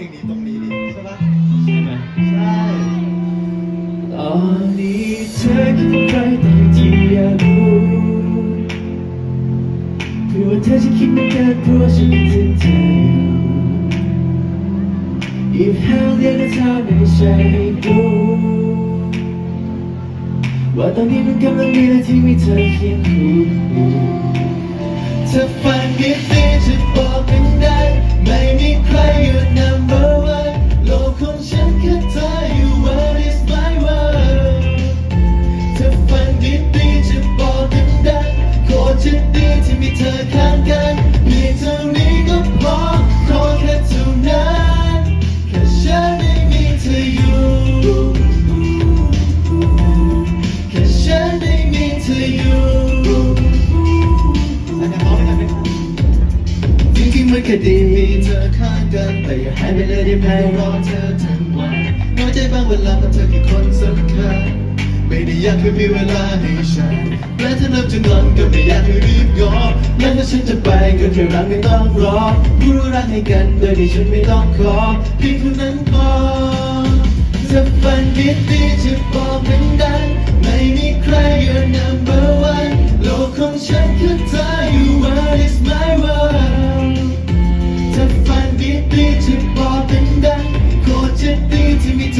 ลงนี้ตรงนี้ดิใช่ปะใช่ไหมใช่ตอนนี้เธอคือใครแต่ที่อยากรู้เพื่อว่าเธอจะคิดเหมือนกันเพราะว่าฉันคิดถึงเธออยู่ If hell เรียกก็เท่าในใจให้รู้ว่าตอนนี้มันกำลังดีและที่มีเธอเคียงคู่ คดีมีเธอข้างกันแต่อย่าให้ไปเลยได้ไหมรอเธอทั้งวันน้อยใจบางเวลาเพราะเธอคือคนสำคัญไม่ได้อยากให้มีเวลาให้ฉันและถ้านับจะนอนก็ไม่อยากให้รีบงอและถ้าฉันจะไปก็แค่รักไม่ต้องรอรู้รักให้กันโดยที่ฉันไม่ต้องขอเพียงเท่านั้นพอจะฝันดีดีๆจะบอกเป็นดังไ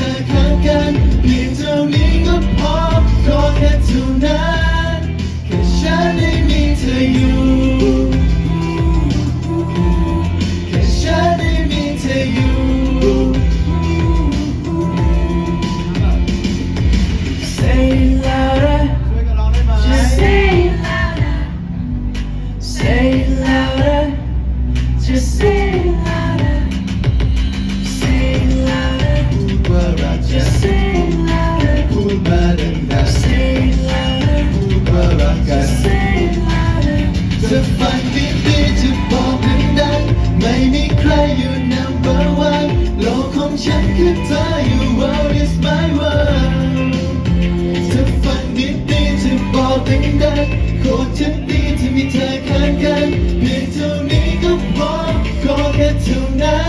ที่มี ฉันคือเธออยู่ world is my world เธอฝันดีดีเธอบอกดังดังโคตรฉันดีที่มีเธอข้างกันเพียงเท่านี้ก็พอขอแค่เท่านั้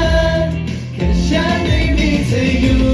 นแค่ฉันได้มีเธออยู่